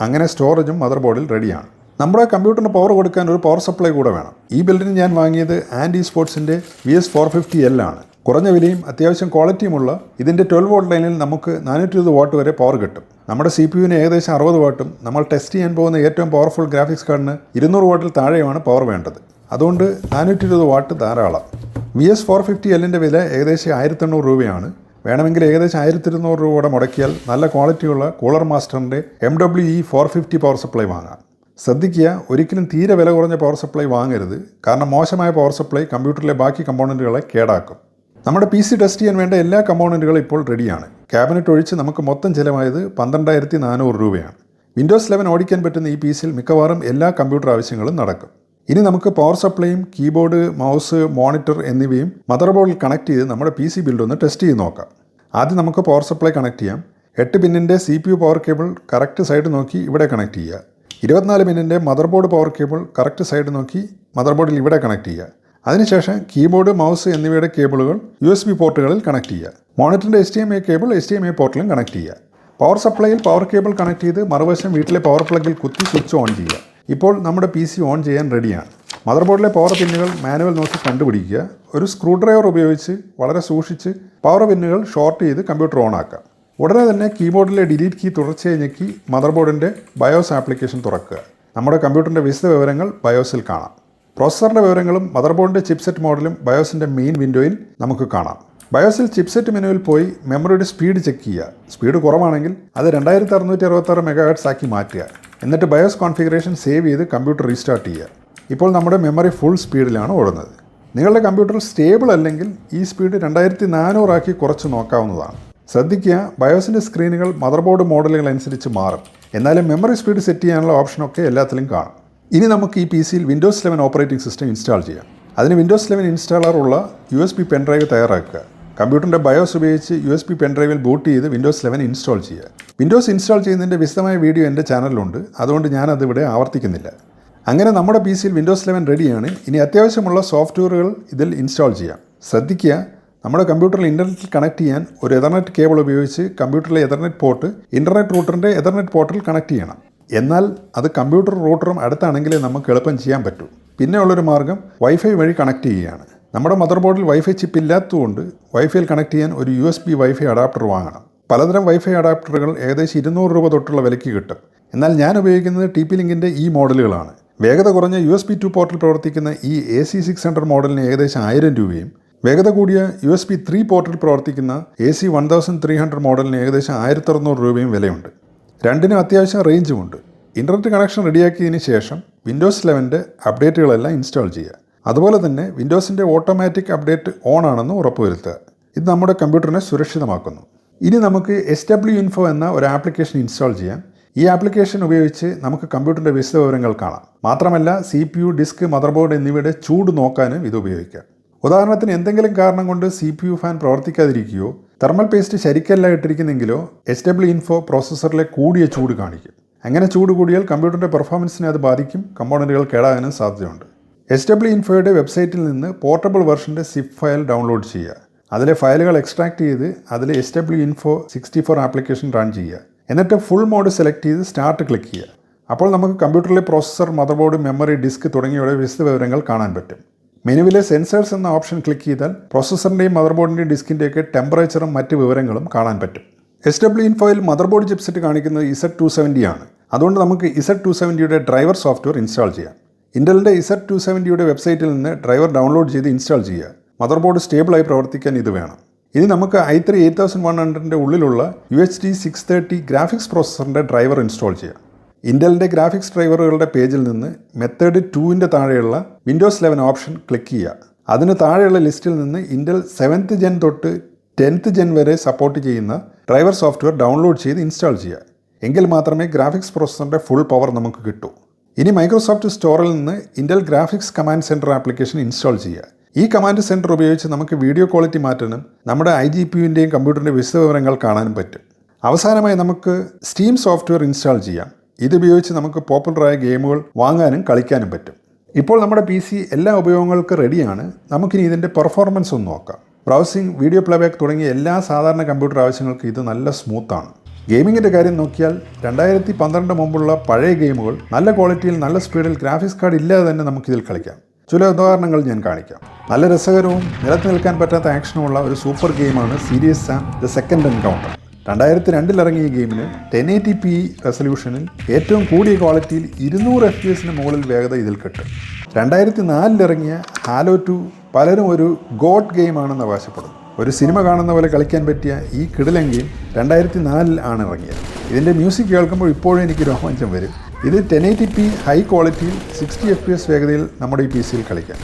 അങ്ങനെ സ്റ്റോറേജും മദർ ബോർഡിൽ റെഡിയാണ് നമ്മുടെ കമ്പ്യൂട്ടറിന് പവർ കൊടുക്കാൻ ഒരു പവർ സപ്ലൈ കൂടെ വേണം. ഈ ബിൽഡിന് ഞാൻ വാങ്ങിയത് ആൻഡി സ്പോർട്സിന്റെ V S four fifty L ആണ്. കുറഞ്ഞ വിലയും അത്യാവശ്യം ക്വാളിറ്റിയുമുള്ള ഇതിന്റെ ട്വൽവ് വോൾട്ട് ലൈനിൽ നമുക്ക് നാനൂറ്റി ഇരുപത് വാട്ട് വരെ പവർ കിട്ടും. നമ്മുടെ സി പി യുവിന് ഏകദേശം അറുപത് വാട്ടും നമ്മൾ ടെസ്റ്റ് ചെയ്യാൻ പോകുന്ന ഏറ്റവും പവർഫുൾ ഗ്രാഫിക്സ് കാർഡിന് ഇരുന്നൂറ് വാട്ടിൽ താഴെയാണ് പവർ വേണ്ടത്. അതുകൊണ്ട് നാനൂറ്റി ഇരുപത് വാട്ട് ധാരാളം വി എസ് ഫോർ ഫിഫ്റ്റി എല്ലിന്റെ വില ഏകദേശം ആയിരത്തി എണ്ണൂറ് രൂപയാണ്. വേണമെങ്കിൽ ഏകദേശം ആയിരത്തി ഇരുന്നൂറ് രൂപയുടെ മുടക്കിയാൽ നല്ല ക്വാളിറ്റിയുള്ള Cooler മാസ്റ്ററിന്റെ M W E four fifty power supply വാങ്ങാം. ശ്രദ്ധിക്കുക ഒരിക്കലും തീരെ വില കുറഞ്ഞ പവർ സപ്ലൈ വാങ്ങരുത്. കാരണം മോശമായ പവർ സപ്ലൈ കമ്പ്യൂട്ടറിലെ ബാക്കി കമ്പോണന്റുകളെ കേടാക്കും. നമ്മുടെ പി സി ടെസ്റ്റ് ചെയ്യാൻ വേണ്ട എല്ലാ കമ്പോണന്റുകളും ഇപ്പോൾ റെഡിയാണ് ക്യാബിനറ്റ് ഒഴിച്ച് നമുക്ക് മൊത്തം ചിലവായത് പന്ത്രണ്ടായിരത്തി നാനൂറ് രൂപയാണ്. വിൻഡോസ് ലെവൻ ഓടിക്കാൻ പറ്റുന്ന ഈ പി സിയിൽ മിക്കവാറും എല്ലാ കമ്പ്യൂട്ടർ ആവശ്യങ്ങളും നടക്കും. ഇനി നമുക്ക് പവർ സപ്ലൈയും കീബോർഡ് മൗസ് മോണിറ്റർ എന്നിവയും മദർ ബോർഡിൽ കണക്ട് ചെയ്ത് നമ്മുടെ പി സി ബിൽഡ് ഒന്ന് ടെസ്റ്റ് ചെയ്ത് നോക്കാം. ആദ്യം നമുക്ക് പവർ സപ്ലൈ കണക്ട് ചെയ്യാം. എട്ട് പിന്നിന്റെ C P U power cable correct side നോക്കി ഇവിടെ കണക്ട് ചെയ്യുക. ഇരുപത്തിനാല് പിന്നിന്റെ motherboard power cable correct side നോക്കി മദർ ബോർഡിൽ ഇവിടെ കണക്ട് ചെയ്യുക. അതിനുശേഷം കീബോർഡ് മൗസ് എന്നിവയുടെ കേബിളുകൾ യു എസ് ബി പോർട്ടുകളിൽ കണക്ട് ചെയ്യുക. മോണിറ്ററിന്റെ H D M I cable H D M I പോർട്ടിലും connect ചെയ്യുക. പവർ സപ്ലൈയിൽ പവർ കേബിൾ കണക്ട് ചെയ്ത് മറുവശം വീട്ടിലെ പവർ പ്ലഗിൽ കുത്തി സ്വിച്ച് ഓൺ ചെയ്യുക. ഇപ്പോൾ നമ്മുടെ പി സി ഓൺ ചെയ്യാൻ റെഡിയാണ്. മദർ ബോർഡിലെ പവർ പിന്നുകൾ മാനുവൽ നോക്കി കണ്ടുപിടിക്കുക. ഒരു സ്ക്രൂ ഡ്രൈവർ ഉപയോഗിച്ച് വളരെ സൂക്ഷിച്ച് പവർ പിന്നുകൾ ഷോർട്ട് ചെയ്ത് കമ്പ്യൂട്ടർ ഓൺ ആക്കാം ഉടനെ തന്നെ കീബോർഡിലെ ഡിലീറ്റ് കീ തുടർച്ചയായി ഞെക്കി മദർ ബോർഡിന്റെ ബയോസ് ആപ്ലിക്കേഷൻ തുറക്കുക. നമ്മുടെ കമ്പ്യൂട്ടറിന്റെ വിശദ വിവരങ്ങൾ ബയോസിൽ കാണാം. പ്രോസസറിന്റെ വിവരങ്ങളും മദർ ബോർഡിന്റെ ചിപ്സെറ്റ് മോഡലും ബയോസിന്റെ മെയിൻ വിൻഡോയിൽ നമുക്ക് കാണാം. ബയോസിൽ ചിപ്സെറ്റ് മെനുവിൽ പോയി മെമ്മറിയുടെ സ്പീഡ് ചെക്ക് ചെയ്യുക. സ്പീഡ് കുറവാണെങ്കിൽ അത് രണ്ടായിരത്തി അറുന്നൂറ്റി അറുപത്താറ് മെഗാഹെഡ്സ് ആക്കി മാറ്റുക. എന്നിട്ട് ബയോസ് കോൺഫിഗറേഷൻ സേവ് ചെയ്ത് കമ്പ്യൂട്ടർ റീസ്റ്റാർട്ട് ചെയ്യുക. ഇപ്പോൾ നമ്മുടെ മെമ്മറി ഫുൾ സ്പീഡിലാണ് ഓടുന്നത്. നിങ്ങളുടെ കമ്പ്യൂട്ടർ സ്റ്റേബിൾ അല്ലെങ്കിൽ ഈ സ്പീഡ് രണ്ടായിരത്തി നാനൂറാക്കി കുറച്ച് നോക്കാവുന്നതാണ്. ശ്രദ്ധിക്കുക ബയോസിന്റെ സ്ക്രീനുകൾ മദർ ബോർഡ് മോഡലുകൾ അനുസരിച്ച് മാറും. എന്നാലും മെമ്മറി സ്പീഡ് സെറ്റ് ചെയ്യാനുള്ള ഓപ്ഷനൊക്കെ എല്ലാത്തിലും കാണും. ഇനി നമുക്ക് ഈ പി സിയിൽ Windows eleven operating system install ചെയ്യാം. അതിന് വിൻഡോസ് ലെവൻ ഇൻസ്റ്റാളർ ഉള്ള U S B pen drive തയ്യാറാക്കുക. കമ്പ്യൂട്ടറിന്റെ ബയോസ് ഉപയോഗിച്ച് യു എസ് പി പെൻഡ്രൈവിൽ ബൂട്ട് ചെയ്ത് വിൻഡോസ് ലെവൻ ഇൻസ്റ്റാൾ ചെയ്യുക. വിൻഡോസ് ഇൻസ്റ്റാൾ ചെയ്യുന്നതിന്റെ വിശദമായ വീഡിയോ എന്റെ ചാനലിലുണ്ട് അതുകൊണ്ട് ഞാനതിവിടെ ആവർത്തിക്കുന്നില്ല. അങ്ങനെ നമ്മുടെ പി സിയിൽ വിൻഡോസ് ലെവൻ റെഡിയാണ് ഇനി അത്യാവശ്യമുള്ള സോഫ്റ്റ്വെയറുകൾ ഇതിൽ ഇൻസ്റ്റാൾ ചെയ്യാം. ശ്രദ്ധിക്കുക നമ്മുടെ കമ്പ്യൂട്ടറിൽ ഇന്റർനെറ്റിൽ കണക്ട് ചെയ്യാൻ ഒരു എതർനെറ്റ് കേബിൾ ഉപയോഗിച്ച് കമ്പ്യൂട്ടറിലെ എതർനെറ്റ് പോർട്ട് ഇന്റർനെറ്റ് റൂട്ടറിന്റെ എതർനെറ്റ് പോർട്ടിൽ കണക്ട് ചെയ്യണം. എന്നാൽ അത് കമ്പ്യൂട്ടർ റൂട്ടറും അടുത്താണെങ്കിലേ നമുക്ക് എളുപ്പം ചെയ്യാൻ പറ്റൂ. പിന്നെയുള്ളൊരു മാർഗം വൈഫൈ വഴി കണക്ട് ചെയ്യുകയാണ്. നമ്മുടെ മദർ ബോർഡിൽ വൈഫൈ ചിപ്പ് ഇല്ലാത്തതുകൊണ്ട് വൈഫൈയിൽ കണക്ട് ചെയ്യാൻ ഒരു U S B wifi adapter വാങ്ങണം. പലതരം വൈഫൈ അഡാപ്റ്ററുകൾ ഏകദേശം ഇരുന്നൂറ് രൂപ തൊട്ടുള്ള വിലയ്ക്ക് കിട്ടും. എന്നാൽ ഞാൻ ഉപയോഗിക്കുന്നത് ടി പി ലിങ്കിന്റെ ഈ മോഡലുകളാണ്. വേഗത കുറഞ്ഞ യു എസ് ബി ടു പോർട്ടിൽ പ്രവർത്തിക്കുന്ന ഈ എ സി സിക്സ് ഹൺഡ്രഡ് മോഡലിന് ഏകദേശം ആയിരം രൂപയും വേഗത കൂടിയ യു എസ് ബി ത്രീ പോർട്ടിൽ പ്രവർത്തിക്കുന്ന A C one thousand three hundred മോഡലിന് ഏകദേശം ആയിരത്തി അറുന്നൂറ് രൂപയും വിലയുണ്ട്. രണ്ടിനും അത്യാവശ്യം റേഞ്ചുമുണ്ട് ഇന്റർനെറ്റ് കണക്ഷൻ റെഡിയാക്കിയതിന് ശേഷം വിൻഡോസ് ലെവന്റെ അപ്ഡേറ്റുകളെല്ലാം ഇൻസ്റ്റാൾ ചെയ്യുക. അതുപോലെ തന്നെ വിൻഡോസിന്റെ ഓട്ടോമാറ്റിക് അപ്ഡേറ്റ് ഓൺ ആണെന്ന് ഉറപ്പുവരുത്തുക. ഇത് നമ്മുടെ കമ്പ്യൂട്ടറിനെ സുരക്ഷിതമാക്കുന്നു. ഇനി നമുക്ക് എസ് ഡബ്ല്യു ഇൻഫോ എന്ന ഒരു ആപ്ലിക്കേഷൻ ഇൻസ്റ്റാൾ ചെയ്യാം. ഈ ആപ്ലിക്കേഷൻ ഉപയോഗിച്ച് നമുക്ക് കമ്പ്യൂട്ടറിന്റെ വിശദവിവരങ്ങൾ കാണാം. മാത്രമല്ല C P U disk motherboard എന്നിവയുടെ ചൂട് നോക്കാനും ഇത് ഉപയോഗിക്കാം. ഉദാഹരണത്തിന് എന്തെങ്കിലും കാരണം കൊണ്ട് സി പി യു ഫാൻ പ്രവർത്തിക്കാതിരിക്കുകയോ തെർമൽ പേസ്റ്റ് ശരിക്കല്ല ഇട്ടിരിക്കുന്നെങ്കിലോ എസ് ഡബ്ല്യു ഇൻഫോ പ്രോസസ്സറിലെ കൂടിയ ചൂട് കാണിക്കും. അങ്ങനെ ചൂട് കൂടിയാൽ കമ്പ്യൂട്ടറിന്റെ പെർഫോമൻസിനെ അത് ബാധിക്കും കമ്പോണന്റുകൾ കേടാകാനും സാധ്യതയുണ്ട്. എസ് ഡബ്ല്യു ഇൻഫോയുടെ വെബ്സൈറ്റിൽ നിന്ന് പോർട്ടബിൾ വെർഷന്റെ സിപ്പ് ഫയൽ ഡൗൺലോഡ് ചെയ്യുക. അതിലെ ഫയലുകൾ എക്സ്ട്രാക്ട് ചെയ്ത് അതിൽ S W info sixty four application run ചെയ്യുക. എന്നിട്ട് ഫുൾ മോഡ് സെലക്ട് ചെയ്ത് സ്റ്റാർട്ട് ക്ലിക്ക് ചെയ്യുക. അപ്പോൾ നമുക്ക് കമ്പ്യൂട്ടറിലെ പ്രോസസ്സർ മദർബോർഡ് മെമ്മറി ഡിസ്ക് തുടങ്ങിയവയുടെ വിശദവിവരങ്ങൾ കാണാൻ പറ്റും. മെനുവിലെ സെൻസേഴ്സ് എന്ന ഓപ്ഷൻ ക്ലിക്ക് ചെയ്താൽ പ്രോസസ്സറിന്റെയും മദർബോർഡിന്റെയും ഡിസ്കിന്റെയൊക്കെ ടെമ്പറേച്ചറും മറ്റ് വിവരങ്ങളും കാണാൻ പറ്റും. എസ് ഡബ്ല്യു ഇൻഫോയിൽ മദർബോർഡ് ചിപ്സെറ്റ് കാണിക്കുന്നത് ഇസഡ് ടു സെവന്റി ആണ്. അതുകൊണ്ട് നമുക്ക് ഇസഡ് ടു സെവന്റിയുടെ ഡ്രൈവർ സോഫ്റ്റ്വെയർ ഇൻസ്റ്റാൾ ചെയ്യാം. ഇന്റലിന്റെ ഇസഡ് ടു സെവന്റിയുടെ വെബ്സൈറ്റിൽ നിന്ന് ഡ്രൈവർ ഡൗൺലോഡ് ചെയ്ത് ഇൻസ്റ്റാൾ ചെയ്യുക. മദർബോർഡ് സ്റ്റേബിളായി പ്രവർത്തിക്കാൻ ഇത് വേണം. ഇനി നമുക്ക് I three eight thousand one ഹൺഡ്രഡിന്റെ ഉള്ളിലുള്ള U H D six thirty graphics പ്രോസസ്സറിന്റെ driver install ചെയ്യാം ഇന്റലിന്റെ ഗ്രാഫിക്സ് ഡ്രൈവറുകളുടെ പേജിൽ നിന്ന് മെത്തേഡ് ടുവിന്റെ താഴെയുള്ള വിൻഡോസ് ലെവൻ ഓപ്ഷൻ ക്ലിക്ക് ചെയ്യുക. അതിന് താഴെയുള്ള ലിസ്റ്റിൽ നിന്ന് ഇന്റൽ സെവൻത്ത് ജെൻ തൊട്ട് ടെൻത്ത് ജെൻ വരെ സപ്പോർട്ട് ചെയ്യുന്ന ഡ്രൈവർ സോഫ്റ്റ്വെയർ ഡൗൺലോഡ് ചെയ്ത് ഇൻസ്റ്റാൾ ചെയ്യുക. എങ്കിൽ മാത്രമേ ഗ്രാഫിക്സ് പ്രോസസ്സറിന്റെ ഫുൾ പവർ നമുക്ക് കിട്ടൂ. ഇനി മൈക്രോസോഫ്റ്റ് സ്റ്റോറിൽ നിന്ന് Intel graphics command centre application install ചെയ്യുക. ഈ കമാൻഡ് സെന്റർ ഉപയോഗിച്ച് നമുക്ക് വീഡിയോ ക്വാളിറ്റി മാറ്റാനും നമ്മുടെ ഐ ജി പി യുവിന്റെയും കമ്പ്യൂട്ടറിന്റെ വിശദവിവരങ്ങൾ കാണാനും പറ്റും. അവസാനമായി നമുക്ക് സ്റ്റീം സോഫ്റ്റ്വെയർ ഇൻസ്റ്റാൾ ചെയ്യാം. ഇതുപയോഗിച്ച് നമുക്ക് പോപ്പുലറായ ഗെയിമുകൾ വാങ്ങാനും കളിക്കാനും പറ്റും. ഇപ്പോൾ നമ്മുടെ പി സി എല്ലാ ഉപയോഗങ്ങൾക്കും റെഡിയാണ്. നമുക്കിനി ഇതിന്റെ പെർഫോമൻസ് ഒന്ന് നോക്കാം. ബ്രൗസിംഗ് വീഡിയോ പ്ലേബാക്ക് തുടങ്ങിയ എല്ലാ സാധാരണ കമ്പ്യൂട്ടർ ആവശ്യങ്ങൾക്കും ഇത് നല്ല സ്മൂത്താണ് ഗെയിമിങ്ങിന്റെ കാര്യം നോക്കിയാൽ രണ്ടായിരത്തി പന്ത്രണ്ട് മുമ്പുള്ള പഴയ ഗെയിമുകൾ നല്ല ക്വാളിറ്റിയിൽ നല്ല സ്പീഡിൽ ഗ്രാഫിക്സ് കാർഡ് ഇല്ലാതെ തന്നെ നമുക്കിതിൽ കളിക്കാം. ചില ഉദാഹരണങ്ങൾ ഞാൻ കാണിക്കാം. നല്ല രസകരവും നിലത്ത് നിൽക്കാൻ പറ്റാത്ത ആക്ഷനുമുള്ള ഒരു സൂപ്പർ ഗെയിമാണ് Serious Sam the second encounter രണ്ടായിരത്തി രണ്ടിൽ ഇറങ്ങിയ ഗെയിമിന് ടെൻ എയ്റ്റി പി റെസൊല്യൂഷനിൽ ഏറ്റവും കൂടിയ ക്വാളിറ്റിയിൽ ഇരുന്നൂറ് എഫ് പി എസിന് മുകളിൽ വേഗത ഇതിൽ കിട്ടും. രണ്ടായിരത്തി നാലിലിറങ്ങിയ ഹാലോ ടു പലരും ഒരു ഗോഡ് ഗെയിമാണെന്ന് അവകാശപ്പെടുന്നു. ഒരു സിനിമ കാണുന്ന പോലെ കളിക്കാൻ പറ്റിയ ഈ കിടിലൻ ഗെയിം രണ്ടായിരത്തി നാലിൽ ആണ് ഇറങ്ങിയത്. ഇതിന്റെ മ്യൂസിക് കേൾക്കുമ്പോൾ ഇപ്പോഴും എനിക്ക് രോമാഞ്ചം വരും. ഇത് ടെൻ എയ്റ്റി പി ഹൈ ക്വാളിറ്റിയിൽ സിക്സ്റ്റി എഫ് പി എസ് വേഗതയിൽ നമ്മുടെ ഈ പി സിയിൽ കളിക്കാം.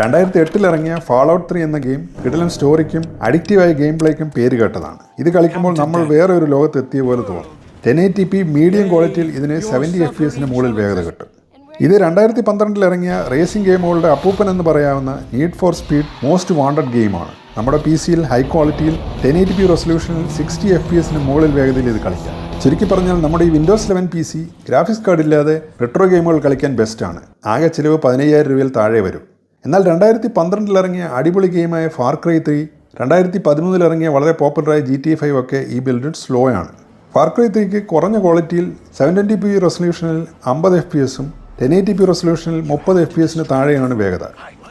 രണ്ടായിരത്തി എട്ടിൽ ഇറങ്ങിയ ഫാൾ ഔട്ട് ത്രീ എന്ന ഗെയിം കിടലൻ സ്റ്റോറിക്കും അഡിക്റ്റീവായ ഗെയിം പ്ലേക്കും പേര് കേട്ടതാണ്. ഇത് കളിക്കുമ്പോൾ നമ്മൾ വേറെ ഒരു ലോകത്ത് എത്തിയ പോലെ തോന്നും. ടെൻ എയ്റ്റി പി മീഡിയം ക്വാളിറ്റിയിൽ ഇതിന് സെവന്റി എഫ് പി എസിന് മുകളിൽ വേഗത കിട്ടും. ഇത് രണ്ടായിരത്തി പന്ത്രണ്ടിൽ ഇറങ്ങിയ റേസിംഗ് ഗെയിമുകളുടെ അപ്പൂപ്പൻ എന്ന് പറയാവുന്ന Need for Speed Most Wanted ഗെയിമാണ് നമ്മുടെ പി സിയിൽ ഹൈ ക്വാളിറ്റിയിൽ ടെൻ എയ്റ്റ് പി റെസൊല്യൂഷനിൽ സിക്സ്റ്റി എഫ് പി എസിന് മുകളിൽ വേഗതയിൽ ഇത് കളിക്കാം. ചുരുക്കി പറഞ്ഞാൽ നമ്മുടെ ഈ Windows eleven P C graphics card ഇല്ലാതെ റെട്രോ ഗെയിമുകൾ കളിക്കാൻ ബെസ്റ്റ് ആണ്. ആകെ ചിലവ് പതിനയ്യായിരം രൂപയിൽ താഴെ വരും. എന്നാൽ രണ്ടായിരത്തി പന്ത്രണ്ടിൽ ഇറങ്ങിയ അടിപൊളി ഗെയിമായ ഫാർ ക്രൈ ത്രീ രണ്ടായിരത്തി പതിമൂന്നിൽ ഇറങ്ങിയ വളരെ പോപ്പുലറായ ജി ടി ഫൈവ് ഒക്കെ ഈ ബിൽഡ് സ്ലോ ആണ്. ഫാർ ക്രൈ ത്രീക്ക് കുറഞ്ഞ ക്വാളിറ്റിയിൽ സെവൻ ട്വന്റി പി റെസൊല്യൂഷനിൽ അമ്പത് എഫ് പി എസും ടെൻ എയ്റ്റി പി റെസൊല്യൂഷനിൽ മുപ്പത് എഫ് പി എസിന് താഴെയാണ് വേഗത.